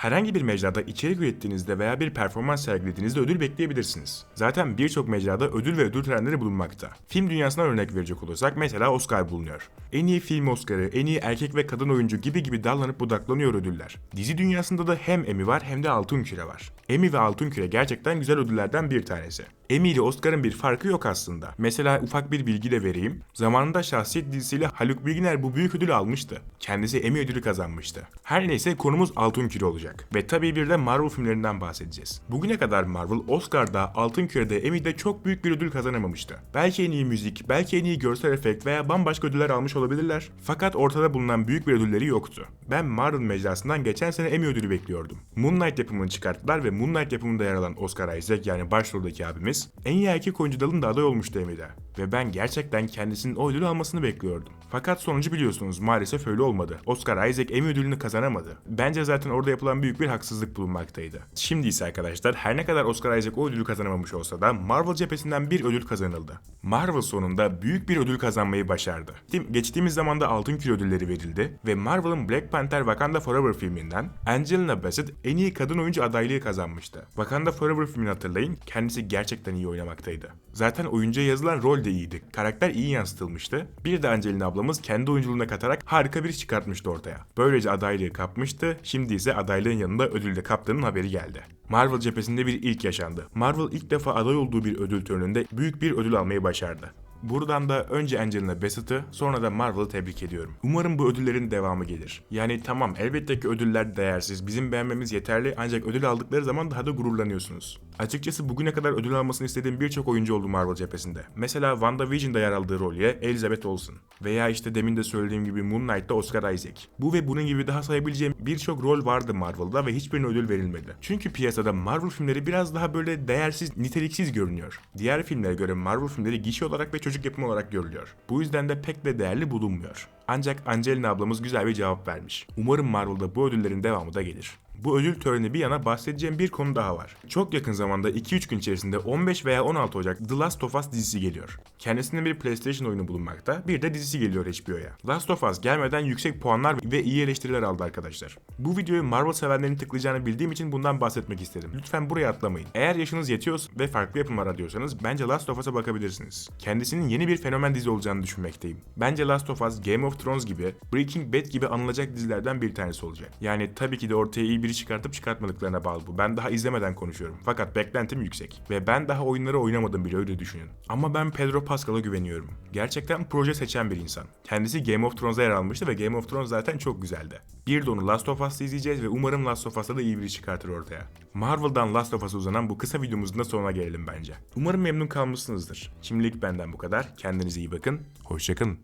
Herhangi bir mecrada içerik ürettiğinizde veya bir performans sergilediğinizde ödül bekleyebilirsiniz. Zaten birçok mecrada ödül ve ödül törenleri bulunmakta. Film dünyasına örnek verecek olursak mesela Oscar bulunuyor. En iyi film Oscar'ı, en iyi erkek ve kadın oyuncu gibi gibi dallanıp budaklanıyor ödüller. Dizi dünyasında da hem Emmy var hem de Altın Küre var. Emmy ve Altın Küre gerçekten güzel ödüllerden bir tanesi. Emmy ile Oscar'ın bir farkı yok aslında. Mesela ufak bir bilgi de vereyim. Zamanında Şahsiyet dizisiyle Haluk Bilginer bu büyük ödülü almıştı. Kendisi Emmy ödülü kazanmıştı. Her neyse konumuz Altın Küre olacak. Ve tabii bir de Marvel filmlerinden bahsedeceğiz. Bugüne kadar Marvel Oscar'da, Altın Küre'de, Emmy'de çok büyük bir ödül kazanamamıştı. Belki en iyi müzik, belki en iyi görsel efekt veya bambaşka ödüller almış olabilirler. Fakat ortada bulunan büyük bir ödülleri yoktu. Ben Marvel mecrasından geçen sene Emmy ödülü bekliyordum. Moon Knight yapımını çıkarttılar ve Moon Knight yapımında yer alan Oscar Isaac yani başroldeki abimiz en iyi erkek oyuncu dalında aday olmuştu Emmy'de. Ve ben gerçekten kendisinin o ödülü almasını bekliyordum. Fakat sonucu biliyorsunuz maalesef öyle olmadı. Oscar Isaac Emmy ödülünü kazanamadı. Bence zaten orada yapılan büyük bir haksızlık bulunmaktaydı. Şimdi ise arkadaşlar her ne kadar Oscar Isaac o ödülü kazanamamış olsa da Marvel cephesinden bir ödül kazanıldı. Marvel sonunda büyük bir ödül kazanmayı başardı. Geçtiğimiz zamanda Altın Küre ödülleri verildi ve Marvel'ın Black Panther Wakanda Forever filminden Angelina Bassett en iyi kadın oyuncu adaylığı kazanmıştı. Wakanda Forever filmini hatırlayın, kendisi gerçekten iyi oynamaktaydı. Zaten oyuncuya yazılan rol de iyiydi. Karakter iyi yansıtılmıştı. Bir de Angelina ablamız kendi oyunculuğuna katarak harika bir iş çıkartmıştı ortaya. Böylece adaylığı kapmıştı, şimdi ise adaylığın yanında ödül de kaptığının haberi geldi. Marvel cephesinde bir ilk yaşandı. Marvel ilk defa aday olduğu bir ödül töreninde büyük bir ödül almayı başardı. Buradan da önce Angelina Bassett'ı sonra da Marvel'ı tebrik ediyorum. Umarım bu ödüllerin devamı gelir. Yani tamam elbette ki ödüller değersiz, bizim beğenmemiz yeterli ancak ödül aldıkları zaman daha da gururlanıyorsunuz. Açıkçası bugüne kadar ödül almasını istediğim birçok oyuncu oldu Marvel cephesinde. Mesela WandaVision'da yer aldığı rolye Elizabeth Olsen. Veya işte demin de söylediğim gibi Moon Knight'ta Oscar Isaac. Bu ve bunun gibi daha sayabileceğim birçok rol vardı Marvel'da ve hiçbirine ödül verilmedi. Çünkü piyasada Marvel filmleri biraz daha böyle değersiz, niteliksiz görünüyor. Diğer filmlere göre Marvel filmleri gişe olarak ve çocuk yapımı olarak görülüyor. Bu yüzden de pek de değerli bulunmuyor. Ancak Angelina ablamız güzel bir cevap vermiş. Umarım Marvel'da bu ödüllerin devamı da gelir. Bu ödül töreni bir yana bahsedeceğim bir konu daha var. Çok yakın zamanda 2-3 gün içerisinde 15 veya 16 Ocak The Last of Us dizisi geliyor. Kendisinde bir PlayStation oyunu bulunmakta, bir de dizisi geliyor HBO'ya. Last of Us gelmeden yüksek puanlar ve iyi eleştiriler aldı arkadaşlar. Bu videoyu Marvel sevenlerin tıklayacağını bildiğim için bundan bahsetmek istedim. Lütfen buraya atlamayın. Eğer yaşınız yetiyorsa ve farklı yapımlar arıyorsanız bence Last of Us'a bakabilirsiniz. Kendisinin yeni bir fenomen dizi olacağını düşünmekteyim. Bence Last of Us, Game of Thrones gibi, Breaking Bad gibi anılacak dizilerden bir tanesi olacak. Yani tabii ki de ortaya iyi biri çıkartıp çıkartmadıklarına bağlı bu. Ben daha izlemeden konuşuyorum. Fakat beklentim yüksek. Ve ben daha oyunları oynamadım bile öyle düşünün. Ama ben Pedro Pascal'a güveniyorum. Gerçekten proje seçen bir insan. Kendisi Game of Thrones'a yer almıştı ve Game of Thrones zaten çok güzeldi. Bir de onu Last of Us'ta izleyeceğiz ve umarım Last of Us'ta da iyi biri çıkartır ortaya. Marvel'dan Last of Us'a uzanan bu kısa videomuzun da sonuna gelelim bence. Umarım memnun kalmışsınızdır. Şimdilik benden bu kadar. Kendinize iyi bakın. Hoşçakalın.